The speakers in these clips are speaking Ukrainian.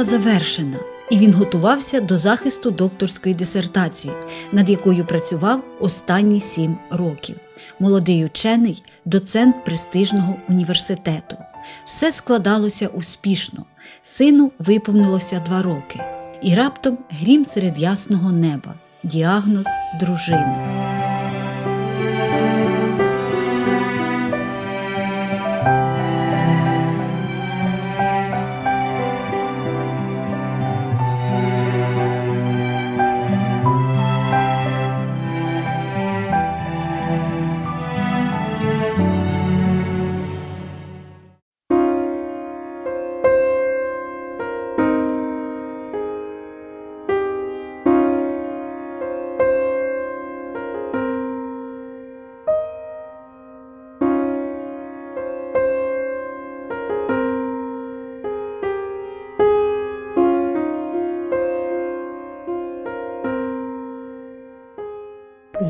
була завершена, і він готувався до захисту докторської дисертації, над якою працював останні сім років. Молодий учений, доцент престижного університету. Все складалося успішно. Сину виповнилося два роки, і раптом грім серед ясного неба, діагноз дружини.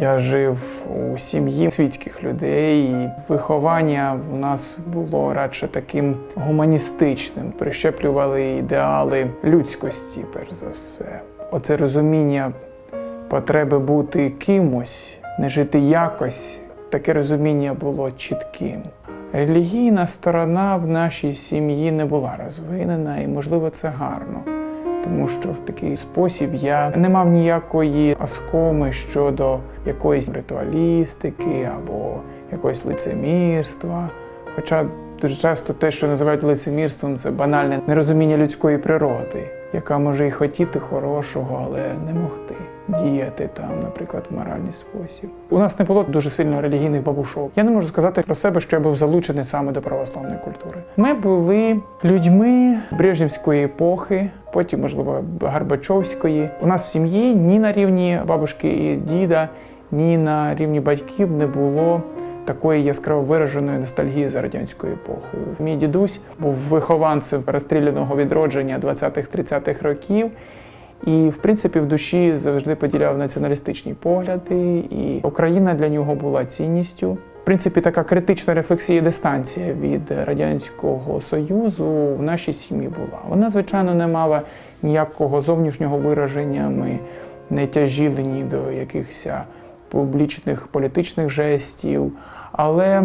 Я жив у сім'ї світських людей, і виховання в нас було радше таким гуманістичним. Прищеплювали ідеали людськості, перш за все. Оце розуміння потреби бути кимось, не жити якось. Таке розуміння було чітким. Релігійна сторона в нашій сім'ї не була розвинена, і, можливо, це гарно тому що в такий спосіб я не мав ніякої аскоми щодо якоїсь ритуалістики або якогось лицемірства. Хоча дуже часто те, що називають лицемірством, це банальне нерозуміння людської природи, яка може і хотіти хорошого, але не могти діяти там, наприклад, в моральний спосіб. У нас не було дуже сильно релігійних бабушок. Я не можу сказати про себе, що я був залучений саме до православної культури. Ми були людьми Брежнівської епохи, потім, можливо, Горбачовської. У нас в сім'ї ні на рівні бабушки і діда, ні на рівні батьків не було. Такої яскраво вираженої ностальгії за радянською епохою. Мій дідусь був вихованцем розстріляного відродження 20-30-х років, і, в принципі, в душі завжди поділяв націоналістичні погляди, і Україна для нього була цінністю. В принципі, така критична рефлексія дистанція від радянського союзу в нашій сім'ї була. Вона, звичайно, не мала ніякого зовнішнього вираження. Ми не тяжіли ні до якихось публічних політичних жестів, але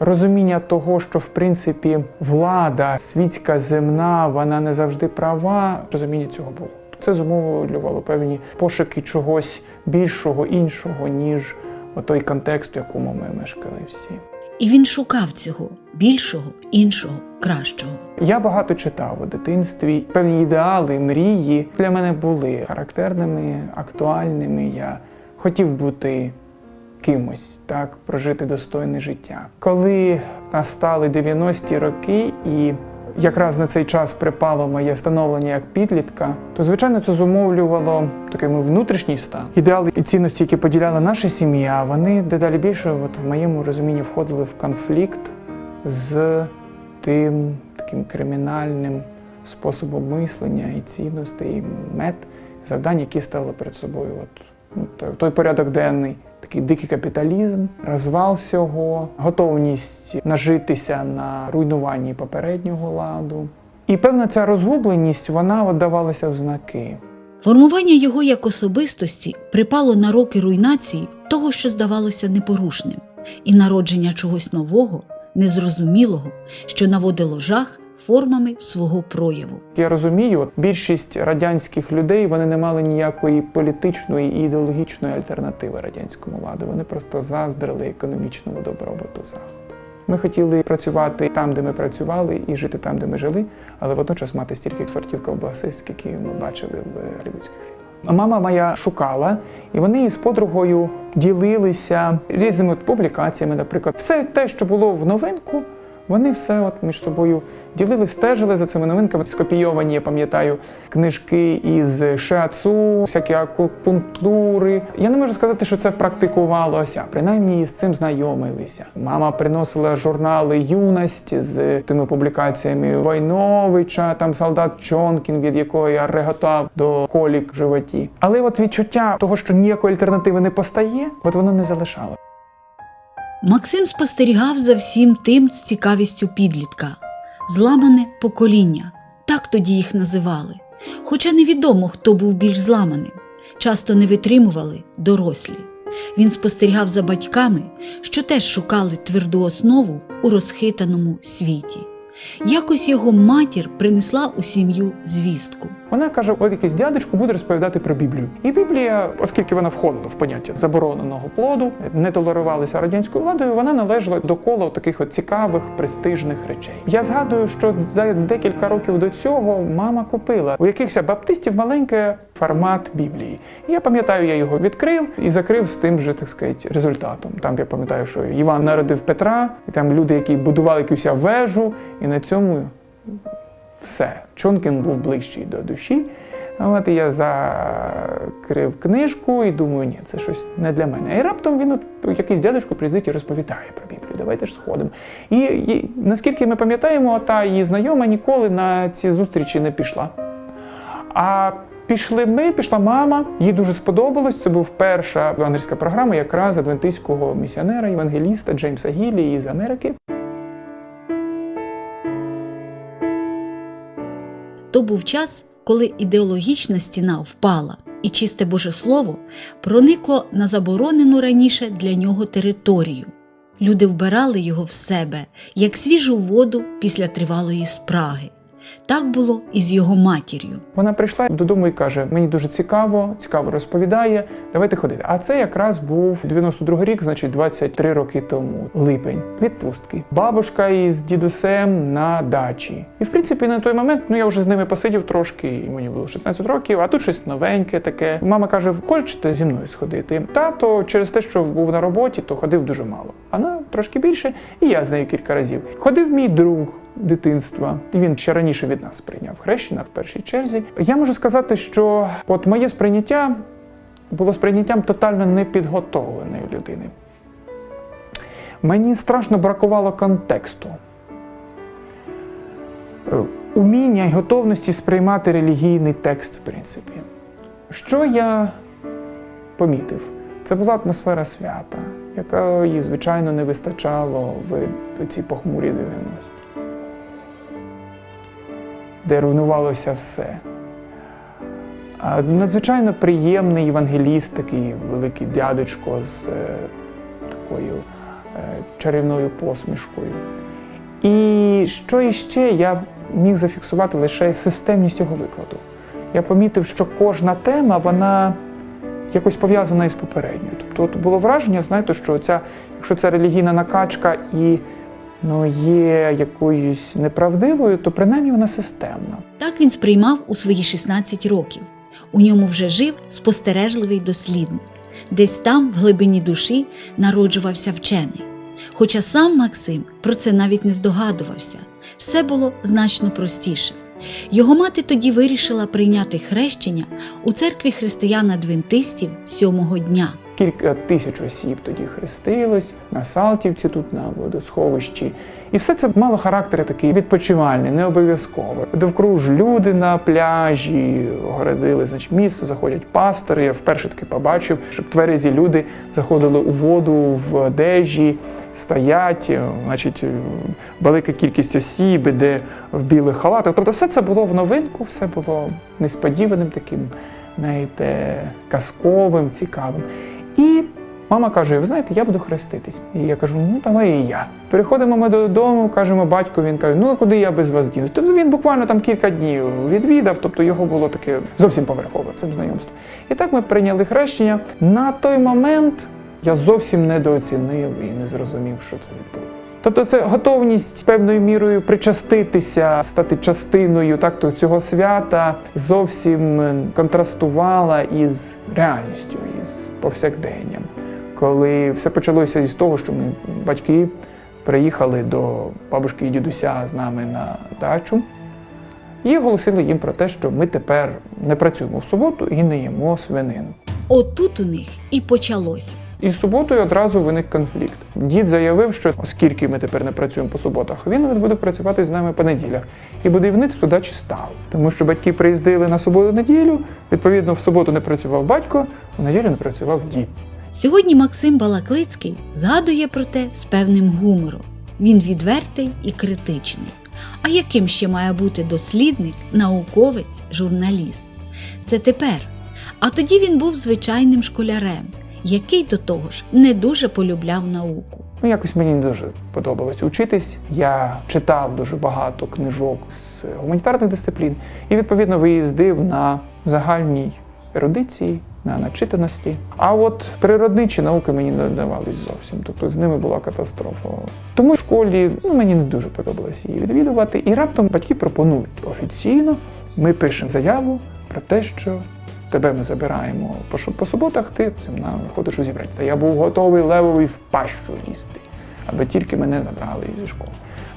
розуміння того, що в принципі влада світська земна, вона не завжди права. Розуміння цього було. Це зумовлювало певні пошуки чогось більшого, іншого, ніж той контекст, в якому ми мешкали всі. І він шукав цього більшого, іншого, кращого. Я багато читав у дитинстві. Певні ідеали, мрії для мене були характерними, актуальними. Я хотів бути кимось, так, прожити достойне життя. Коли настали 90-ті роки і якраз на цей час припало моє становлення як підлітка, то звичайно це зумовлювало такий мій внутрішній стан. Ідеали і цінності, які поділяла наша сім'я, вони дедалі більше, от в моєму розумінні, входили в конфлікт з тим таким кримінальним способом мислення і цінностей, і мет, завдань, які ставили перед собою. От ну, той- порядок денний. Такий дикий капіталізм, розвал всього, готовність нажитися на руйнуванні попереднього ладу. І певна ця розгубленість вона от давалася в знаки. Формування його як особистості припало на роки руйнації того, що здавалося непорушним, і народження чогось нового, незрозумілого, що наводило жах формами свого прояву. Я розумію, більшість радянських людей вони не мали ніякої політичної і ідеологічної альтернативи радянському ладу. Вони просто заздрили економічному добробуту заходу. Ми хотіли працювати там, де ми працювали, і жити там, де ми жили, але водночас мати стільки сортів ковбаси, скільки ми бачили в голлівудських фільмах. Мама моя шукала, і вони з подругою ділилися різними публікаціями. Наприклад, все те, що було в новинку, вони все от між собою ділили, стежили за цими новинками. Скопійовані, я пам'ятаю, книжки із шиацу, всякі акупунктури. Я не можу сказати, що це практикувалося. Принаймні з цим знайомилися. Мама приносила журнали юності з тими публікаціями Войновича, там солдат Чонкін, від якого я реготав до колік в животі. Але от відчуття того, що ніякої альтернативи не постає, от воно не залишало. Максим спостерігав за всім тим з цікавістю підлітка, зламане покоління, Так тоді їх називали. Хоча невідомо, хто був більш зламаним. Часто не витримували дорослі. Він спостерігав за батьками, що теж шукали тверду основу у розхитаному світі. Якось його матір принесла у сім'ю звістку. Вона каже: от якийсь дядечко буде розповідати про Біблію. І Біблія, оскільки вона входила в поняття забороненого плоду, не толерувалася радянською владою, вона належала до кола таких от цікавих престижних речей. Я згадую, що за декілька років до цього мама купила у якихось баптистів маленький формат Біблії. І я пам'ятаю, я його відкрив і закрив з тим же, так сказати, результатом. Там я пам'ятаю, що Іван народив Петра, і там люди, які будували якусь вежу, і на цьому все. Чонкін був ближчий до душі. От я закрив книжку і думаю, ні, це щось не для мене. І раптом він от якийсь дядечко приїздить і розповідає про Біблію. Давайте ж сходимо. І, і наскільки ми пам'ятаємо, та її знайома ніколи на ці зустрічі не пішла. А пішли ми, пішла мама. Їй дуже сподобалось. Це був перша евангельська програма, якраз адвентистського місіонера, євангеліста Джеймса Гіллі із Америки. То був час, коли ідеологічна стіна впала, і чисте Боже Слово проникло на заборонену раніше для нього територію. Люди вбирали його в себе, як свіжу воду після тривалої спраги. Так було і з його матір'ю. Вона прийшла додому і каже: мені дуже цікаво, цікаво розповідає. Давайте ходити. А це якраз був 92 рік, значить 23 роки тому, липень, відпустки. Бабушка із дідусем на дачі. І в принципі на той момент ну я вже з ними посидів трошки, і мені було 16 років, а тут щось новеньке таке. Мама каже: хочете зі мною сходити? Тато через те, що був на роботі, то ходив дуже мало. Вона трошки більше, і я з нею кілька разів. Ходив мій друг дитинства. Він ще раніше від нас прийняв хрещення в першій черзі. Я можу сказати, що от моє сприйняття було сприйняттям тотально непідготовленої людини. Мені страшно бракувало контексту, Е, уміння і готовності сприймати релігійний текст, в принципі. Що я помітив? Це була атмосфера свята, якої, звичайно, не вистачало в ці похмурі 90-ті де руйнувалося все. Надзвичайно приємний євангеліст, такий великий дядечко з е, такою е, чарівною посмішкою. І що іще я міг зафіксувати лише системність його викладу. Я помітив, що кожна тема, вона якось пов'язана із попередньою. Тобто от було враження, знаєте, що ця, якщо це релігійна накачка і ну, є якоюсь неправдивою, то принаймні вона системна. Так він сприймав у свої 16 років. У ньому вже жив спостережливий дослідник. Десь там, в глибині душі, народжувався вчений. Хоча сам Максим про це навіть не здогадувався, все було значно простіше. Його мати тоді вирішила прийняти хрещення у церкві християн-адвентистів сьомого дня. Кілька тисяч осіб тоді хрестилось на Салтівці, тут на водосховищі. І все це мало характер такий відпочивальний, не обов'язково. Довкруж люди на пляжі огородили, значить, місце, заходять пастори. Я вперше таки побачив, щоб тверезі люди заходили у воду в одежі, стоять, значить, велика кількість осіб, де в білих халатах. Тобто, все це було в новинку, все було несподіваним таким, знаєте, казковим, цікавим. І мама каже: Ви знаєте, я буду хреститись. І я кажу, ну давай і я. Переходимо ми додому, кажемо батьку, він каже, ну а куди я без вас дінусь? Тобто він буквально там кілька днів відвідав, тобто його було таке зовсім поверхове цим знайомство. І так ми прийняли хрещення. На той момент я зовсім недооцінив і не зрозумів, що це відбулося. Тобто це готовність певною мірою причаститися, стати частиною так, то цього свята зовсім контрастувала із реальністю, із повсякденням. Коли все почалося із того, що ми батьки приїхали до бабушки і дідуся з нами на дачу і оголосили їм про те, що ми тепер не працюємо в суботу і не їмо свинину. Отут у них і почалось. І з суботою одразу виник конфлікт. Дід заявив, що оскільки ми тепер не працюємо по суботах, він буде працювати з нами по неділях. І будівництво дачі стало. Тому що батьки приїздили на суботу-неділю, відповідно, в суботу не працював батько, в неділю не працював дід. Сьогодні Максим Балаклицький згадує про те з певним гумором. Він відвертий і критичний. А яким ще має бути дослідник, науковець, журналіст? Це тепер. А тоді він був звичайним школярем, який до того ж не дуже полюбляв науку. Ну, якось мені не дуже подобалось учитись. Я читав дуже багато книжок з гуманітарних дисциплін і, відповідно, виїздив на загальній ерудиції, на начитаності. А от природничі науки мені не давались зовсім. Тобто з ними була катастрофа. Тому в школі ну, мені не дуже подобалось її відвідувати. І раптом батьки пропонують офіційно, ми пишемо заяву про те, що тебе ми забираємо по, по суботах, ти цим на ходиш у зібрання. Та я був готовий левовий в пащу лізти, аби тільки мене забрали зі школи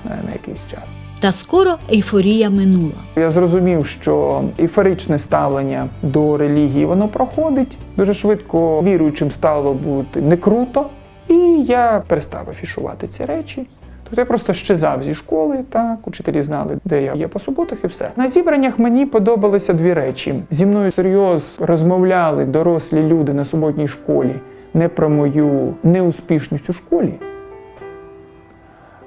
на, на якийсь час. Та скоро ейфорія минула. Я зрозумів, що ейфоричне ставлення до релігії воно проходить. Дуже швидко віруючим стало бути не круто, і я перестав афішувати ці речі. Тобто я просто щезав зі школи, так, учителі знали, де я є по суботах, і все. На зібраннях мені подобалися дві речі. Зі мною серйоз розмовляли дорослі люди на суботній школі не про мою неуспішність у школі.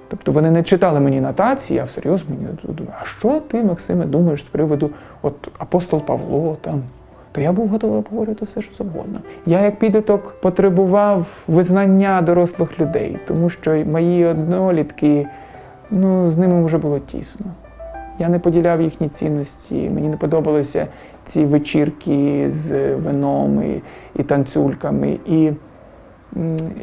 Тобто вони не читали мені нотації, а всерйоз мені думаю, а що ти, Максиме, думаєш з приводу от апостол Павло там? То я був готовий обговорювати все, що завгодно. Я, як підліток, потребував визнання дорослих людей, тому що мої однолітки, ну, з ними вже було тісно. Я не поділяв їхні цінності, мені не подобалися ці вечірки з вином і, і танцюльками. І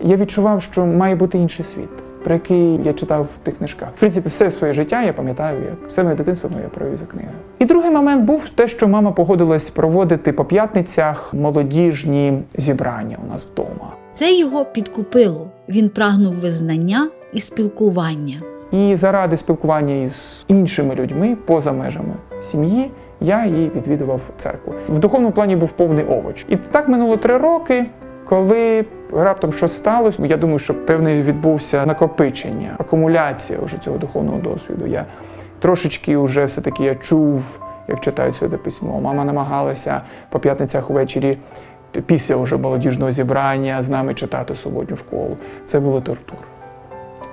я відчував, що має бути інший світ, про який я читав в тих книжках. В принципі, все своє життя я пам'ятаю, як все моє дитинство моє провів за книгою. І другий момент був те, що мама погодилась проводити по п'ятницях молодіжні зібрання у нас вдома. Це його підкупило. Він прагнув визнання і спілкування. І заради спілкування із іншими людьми поза межами сім'ї я її відвідував церкву. В духовному плані був повний овоч. І так минуло три роки. Коли раптом щось сталося, я думаю, що певний відбувся накопичення, акумуляція вже цього духовного досвіду. Я трошечки вже все-таки я чув, як читають святе письмо. Мама намагалася по п'ятницях ввечері після вже молодіжного зібрання з нами читати суботню школу. Це було тортура.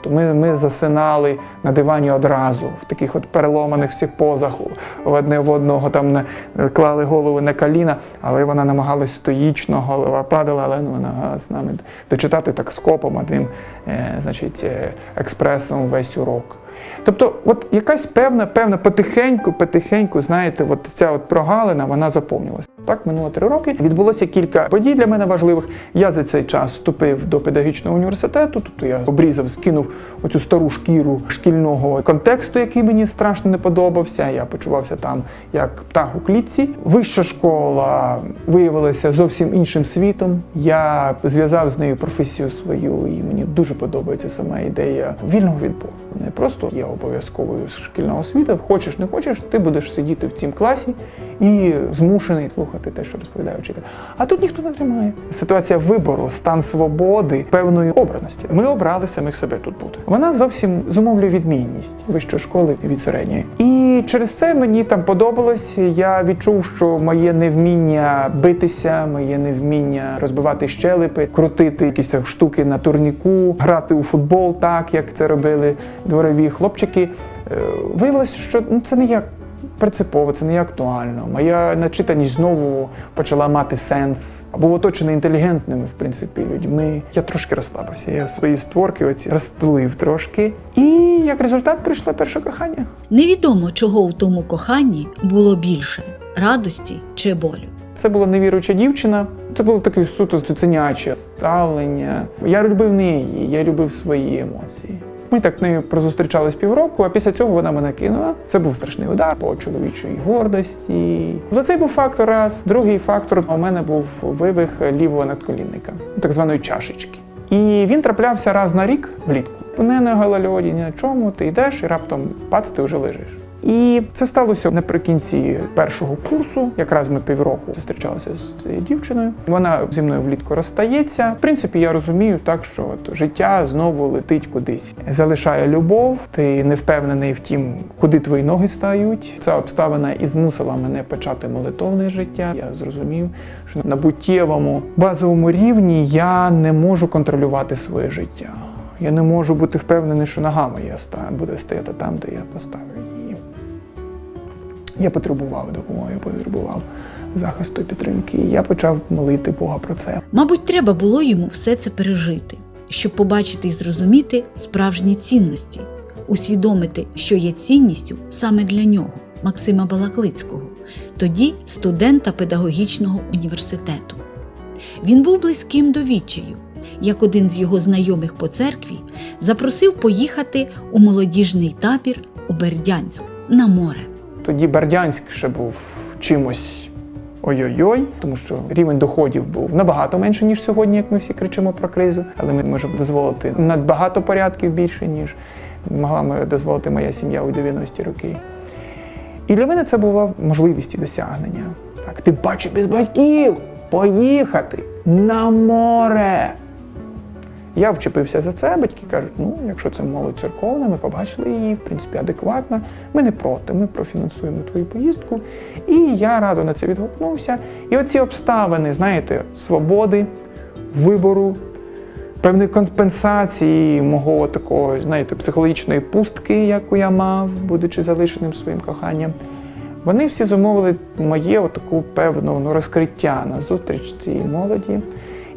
То ми, ми засинали на дивані одразу, в таких от переломаних всіх позах, одне в одного там не, клали голови на коліна, але вона намагалась стоїчно, голова падала, але ну, вона з нами дочитати так скопом одним, е, значить, е, експресом весь урок. Тобто, от якась певна, певна потихеньку, потихеньку, знаєте, от ця от прогалина, вона заповнилася. Так минуло три роки. Відбулося кілька подій для мене важливих. Я за цей час вступив до педагогічного університету. Тобто я обрізав, скинув оцю стару шкіру шкільного контексту, який мені страшно не подобався. Я почувався там як птах у клітці. Вища школа виявилася зовсім іншим світом. Я зв'язав з нею професію свою, і мені дуже подобається сама ідея вільного відбору. Не просто є обов'язковою шкільна освіта. Хочеш, не хочеш, ти будеш сидіти в цім класі і змушений слухати те, що розповідає вчитель. А тут ніхто не тримає. Ситуація вибору, стан свободи, певної обраності. Ми обрали самих себе тут бути. Вона зовсім зумовлює відмінність вищої школи від середньої. І через це мені там подобалось. Я відчув, що моє невміння битися, моє невміння розбивати щелепи, крутити якісь так штуки на турніку, грати у футбол, так як це робили дворові хлопчики. е, Виявилося, що ну, це не як принципово, це не актуально. Моя начитаність знову почала мати сенс. Був оточений інтелігентними, в принципі, людьми. Я трошки розслабився. Я свої створки оці розтулив трошки. І як результат прийшло перше кохання. Невідомо, чого у тому коханні було більше радості чи болю. Це була невіруюча дівчина. Це було таке суто цуценяче ставлення. Я любив неї, я любив свої емоції. Ми так нею прозустрічались півроку, а після цього вона мене кинула. Це був страшний удар по чоловічої гордості. Ну, це був фактор раз. Другий фактор у мене був вивих лівого надколінника, так званої чашечки. І він траплявся раз на рік влітку. Не на галальоді, ні на чому. Ти йдеш і раптом пац, ти вже лежиш. І це сталося наприкінці першого курсу. Якраз ми півроку зустрічалися з цією дівчиною. Вона зі мною влітку розстається. В принципі, я розумію так, що от життя знову летить кудись. Залишає любов. Ти не впевнений в тім, куди твої ноги стають. Ця обставина і змусила мене почати молитовне життя. Я зрозумів, що на буттєвому базовому рівні я не можу контролювати своє життя. Я не можу бути впевнений, що нога моя буде стояти там, де я поставив її. Я потребував допомоги, потребував захисту підтримки. І я почав молити Бога про це. Мабуть, треба було йому все це пережити, щоб побачити і зрозуміти справжні цінності, усвідомити, що є цінністю саме для нього, Максима Балаклицького, тоді студента педагогічного університету. Він був близьким до відчаю, як один з його знайомих по церкві запросив поїхати у молодіжний табір у Бердянськ на море. Тоді Бердянськ ще був чимось ой-ой-ой, тому що рівень доходів був набагато менше, ніж сьогодні, як ми всі кричимо про кризу. Але ми можемо дозволити надбагато порядків більше, ніж могла дозволити моя сім'я у 90-ті роки. І для мене це була можливість і досягнення. Так, тим паче без батьків поїхати на море. Я вчепився за це, батьки кажуть, ну, якщо це молодь церковна, ми побачили її, в принципі, адекватна, ми не проти, ми профінансуємо твою поїздку. І я радо на це відгукнувся. І оці обставини, знаєте, свободи, вибору, певної компенсації мого такого, знаєте, психологічної пустки, яку я мав, будучи залишеним своїм коханням. Вони всі зумовили моє таку певну ну, розкриття на зустріч цієї молоді.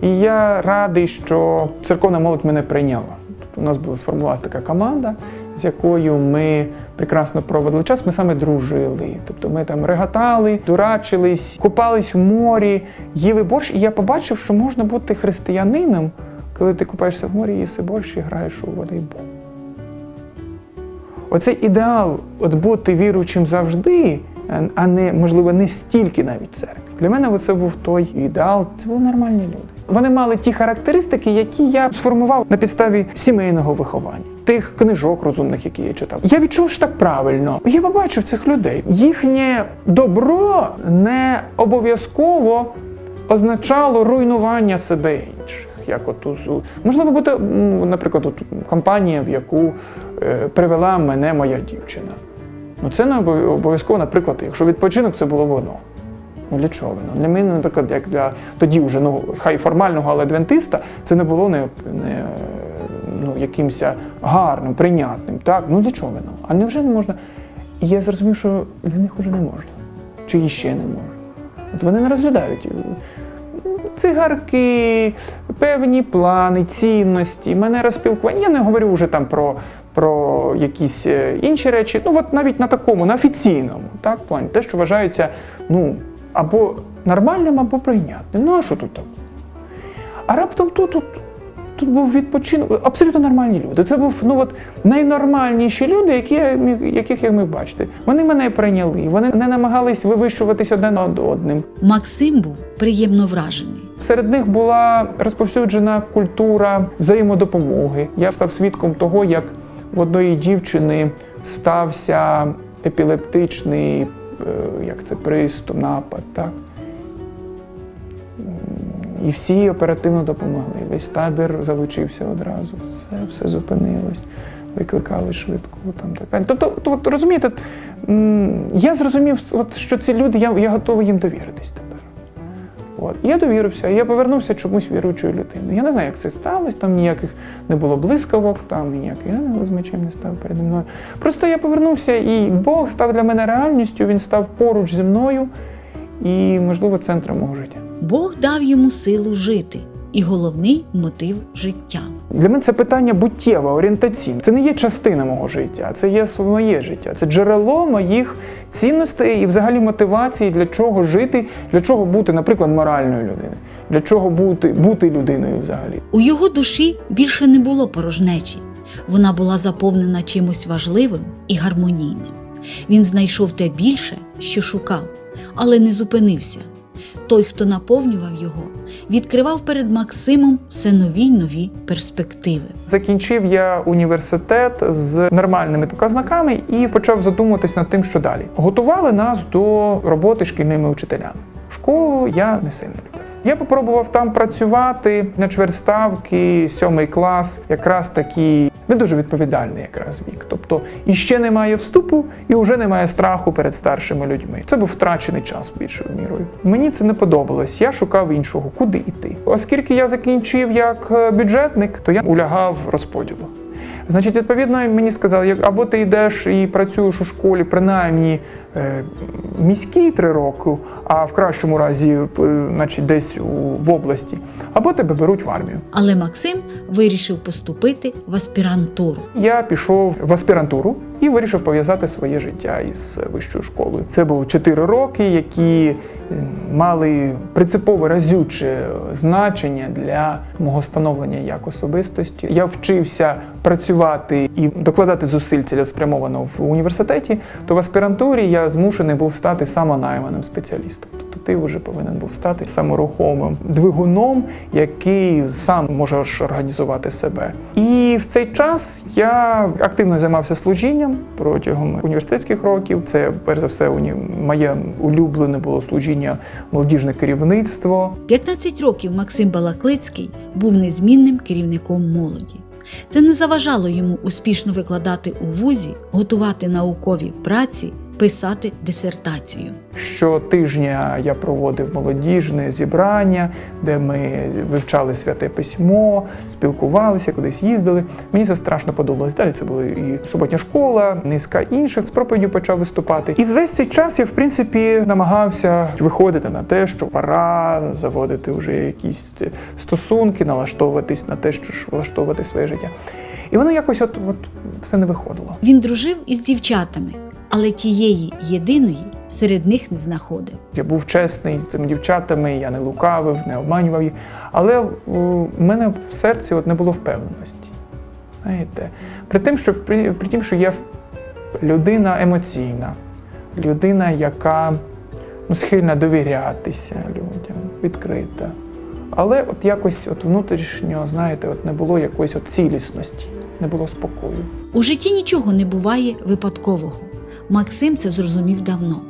І я радий, що церковна молодь мене прийняла. Тобто у нас була сформувалася така команда, з якою ми прекрасно проводили час. Ми саме дружили. Тобто ми там реготали, дурачились, купались у морі, їли борщ. І я побачив, що можна бути християнином, коли ти купаєшся в морі, їси борщ і граєш у волейбол. Оцей ідеал от бути віруючим завжди, а не можливо не стільки навіть в церкві. Для мене це був той ідеал. Це були нормальні люди. Вони мали ті характеристики, які я сформував на підставі сімейного виховання, тих книжок розумних, які я читав. Я відчув, що так правильно. Я побачив цих людей. Їхнє добро не обов'язково означало руйнування себе інших. Як от у- можливо бути, наприклад, от компанія, в яку е, привела мене моя дівчина. Ну це не обов'язково, наприклад, якщо відпочинок це було воно. Ну для чого воно? Для мене, наприклад, як для тоді вже ну хай формального, але адвентиста, це не було не, не ну, якимось гарним, прийнятним. Так, ну для чого воно? А невже не можна? І я зрозумів, що для них вже не можна. Чи іще не можна. От вони не розглядають цигарки, певні плани, цінності, манера спілкування. Я не говорю вже там про, про якісь е, інші речі. Ну, от навіть на такому, на офіційному так, плані, те, що вважається ну, або нормальним, або прийнятним. Ну, а що тут так? А раптом тут, тут, тут був відпочинок, абсолютно нормальні люди. Це був ну, от, найнормальніші люди, які, я міг- яких я міг бачити. Вони мене прийняли, вони не намагались вивищуватись один над одним. Максим був приємно вражений. Серед них була розповсюджена культура взаємодопомоги. Я став свідком того, як в одної дівчини стався епілептичний, як це приступ, напад. Так? І всі оперативно допомогли. Весь табір залучився одразу. Все, все зупинилось. Викликали швидку там так далі. Тобто, то, от, розумієте, я зрозумів, от, що ці люди, я, я готовий їм довіритись тепер. От. І Я довірився, і я повернувся чомусь віруючою людиною. Я не знаю, як це сталося, там ніяких не було блискавок, там ніякий ангел з мечем не став переді мною. Просто я повернувся, і Бог став для мене реальністю, він став поруч зі мною і, можливо, центром мого життя. Бог дав йому силу жити і головний мотив життя. Для мене це питання буттєве, орієнтаційне. Це не є частина мого життя, це є моє життя. Це джерело моїх цінностей і взагалі мотивації, для чого жити, для чого бути, наприклад, моральною людиною, для чого бути, бути людиною взагалі. У його душі більше не було порожнечі. Вона була заповнена чимось важливим і гармонійним. Він знайшов те більше, що шукав, але не зупинився. Той, хто наповнював його, відкривав перед Максимом все нові й нові перспективи. Закінчив я університет з нормальними показниками і почав задумуватись над тим, що далі. Готували нас до роботи шкільними учителями. Школу я не сильно любив. Я попробував там працювати на чверть ставки, сьомий клас, якраз такі не дуже відповідальний якраз вік. Тобто і ще немає вступу, і вже немає страху перед старшими людьми. Це був втрачений час більшою мірою. Мені це не подобалось. Я шукав іншого, куди йти. Оскільки я закінчив як е, бюджетник, то я улягав розподілу. Значить, відповідно, мені сказали, як або ти йдеш і працюєш у школі, принаймні е, міські три роки, а в кращому разі, е, значить, десь у, в області, або тебе беруть в армію. Але Максим вирішив поступити в аспірантуру. Я пішов в аспірантуру і вирішив пов'язати своє життя із вищою школою. Це було 4 роки, які е, мали принципове разюче значення для мого становлення як особистості. Я вчився працювати і докладати зусиль цілеспрямовано в університеті, то в аспірантурі я змушений був стати самонайманим спеціалістом. Тобто ти вже повинен був стати саморухомим двигуном, який сам можеш організувати себе. І в цей час я активно займався служінням протягом університетських років. Це перш за все уні- моє улюблене було служіння молодіжне керівництво. 15 років Максим Балаклицький був незмінним керівником молоді. Це не заважало йому успішно викладати у вузі, готувати наукові праці, писати дисертацію. Щотижня я проводив молодіжне зібрання, де ми вивчали святе письмо, спілкувалися, кудись їздили. Мені це страшно подобалось. Далі це була і суботня школа, низка інших з проповіддю почав виступати. І весь цей час я, в принципі, намагався виходити на те, що пора заводити вже якісь стосунки, налаштовуватись на те, що ж влаштовувати своє життя. І воно якось от, от все не виходило. Він дружив із дівчатами, але тієї єдиної серед них не знаходив. Я був чесний з цими дівчатами, я не лукавив, не обманював їх. Але у мене в серці от не було впевненості. Знаєте, при тим, що при, при тім, що я людина емоційна, людина, яка ну, схильна довірятися людям, відкрита. Але от якось от внутрішньо, знаєте, от не було якоїсь от цілісності, не було спокою. У житті нічого не буває випадкового. Максим це зрозумів давно.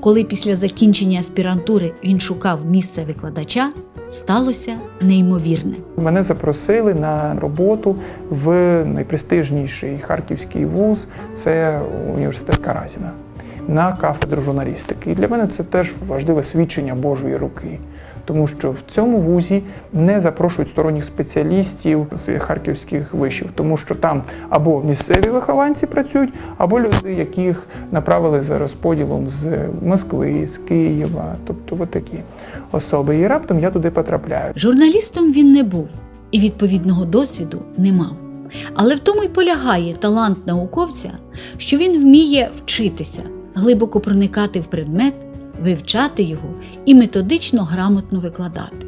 Коли після закінчення аспірантури він шукав місце викладача, сталося неймовірне. Мене запросили на роботу в найпрестижніший харківський вуз, це університет Каразіна, на кафедру журналістики. І для мене це теж важливе свідчення Божої руки. Тому що в цьому вузі не запрошують сторонніх спеціалістів з харківських вишів, тому що там або місцеві вихованці працюють, або люди, яких направили за розподілом з Москви, з Києва, тобто от такі особи. І раптом я туди потрапляю. Журналістом він не був і відповідного досвіду не мав. Але в тому й полягає талант науковця, що він вміє вчитися, глибоко проникати в предмет, вивчати його і методично грамотно викладати.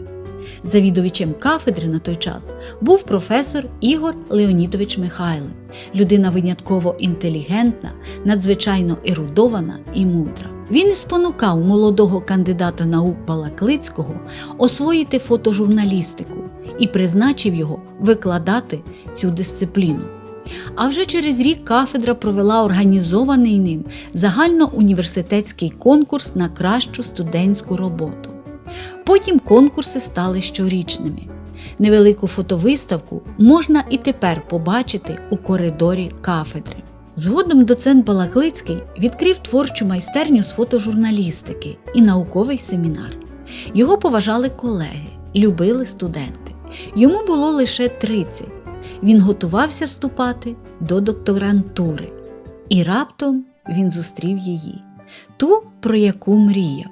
Завідувачем кафедри на той час був професор Ігор Леонідович Михайлин, людина винятково інтелігентна, надзвичайно ерудована і мудра. Він і спонукав молодого кандидата наук Балаклицького освоїти фотожурналістику і призначив його викладати цю дисципліну. А вже через рік кафедра провела організований ним загальноуніверситетський конкурс на кращу студентську роботу. Потім конкурси стали щорічними. Невелику фотовиставку можна і тепер побачити у коридорі кафедри. Згодом доцент Балаклицький відкрив творчу майстерню з фотожурналістики і науковий семінар. Його поважали колеги, любили студенти. Йому було лише 30. Він готувався вступати до докторантури. І раптом він зустрів її, ту, про яку мріяв.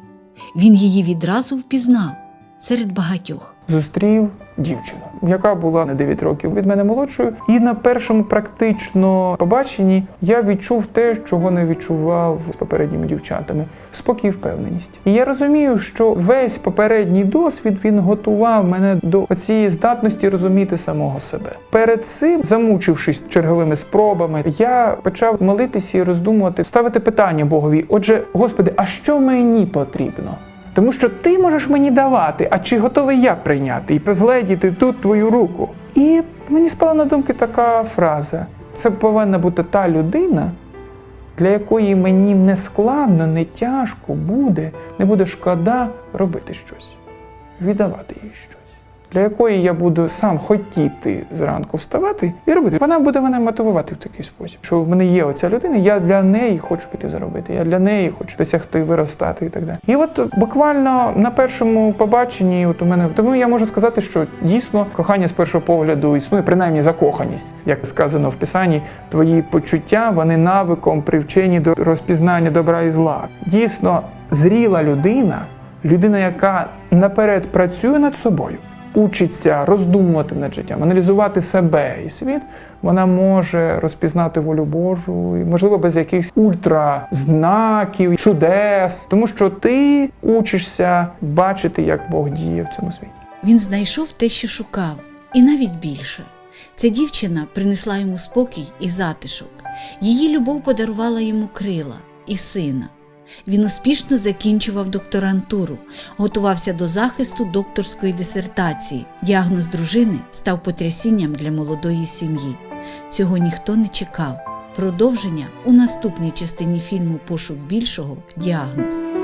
Він її відразу впізнав серед багатьох. зустрів дівчину, яка була на 9 років від мене молодшою. І на першому практично побаченні я відчув те, чого не відчував з попередніми дівчатами спокій, впевненість. І я розумію, що весь попередній досвід він готував мене до цієї здатності розуміти самого себе. Перед цим, замучившись черговими спробами, я почав молитися і роздумувати, ставити питання Богові. Отже, Господи, а що мені потрібно? Тому що ти можеш мені давати, а чи готовий я прийняти і позгледіти тут твою руку? І мені спала на думки така фраза: це повинна бути та людина, для якої мені не складно, не тяжко буде, не буде шкода робити щось, віддавати їй щось. Для якої я буду сам хотіти зранку вставати і робити. Вона буде мене мотивувати в такий спосіб, що в мене є оця людина, я для неї хочу піти заробити, я для неї хочу досягти, виростати і так далі. І от буквально на першому побаченні, от у мене тому я можу сказати, що дійсно кохання з першого погляду існує, принаймні закоханість, як сказано в писанні, твої почуття вони навиком привчені до розпізнання добра і зла. Дійсно, зріла людина, людина, яка наперед працює над собою учиться роздумувати над життям, аналізувати себе і світ, вона може розпізнати волю Божу, і можливо без якихось ультразнаків, чудес, тому що ти учишся бачити, як Бог діє в цьому світі. Він знайшов те, що шукав, і навіть більше. Ця дівчина принесла йому спокій і затишок. Її любов подарувала йому крила і сина. Він успішно закінчував докторантуру, готувався до захисту докторської дисертації. Діагноз дружини став потрясінням для молодої сім'ї. Цього ніхто не чекав. Продовження у наступній частині фільму Пошук більшого діагноз.